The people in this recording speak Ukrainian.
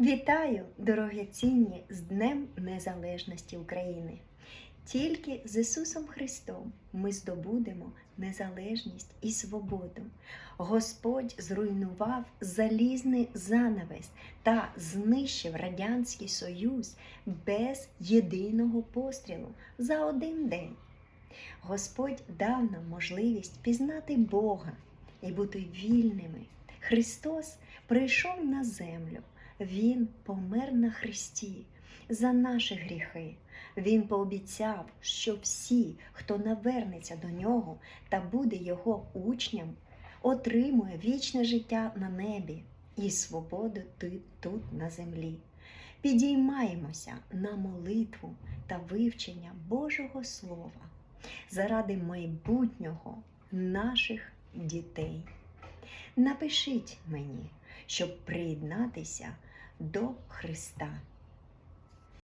Вітаю, дорогоцінні, з Днем Незалежності України. Тільки з Ісусом Христом ми здобудемо незалежність і свободу. Господь зруйнував залізний занавес та знищив Радянський Союз без єдиного пострілу за один день. Господь дав нам можливість пізнати Бога і бути вільними. Христос прийшов на землю. Він помер на Христі за наші гріхи. Він пообіцяв, що всі, хто навернеться до нього та буде його учням, отримує вічне життя на небі і свободу тут на землі. Підіймаємося на молитву та вивчення Божого Слова заради майбутнього наших дітей. Напишіть мені, щоб приєднатися до Христа.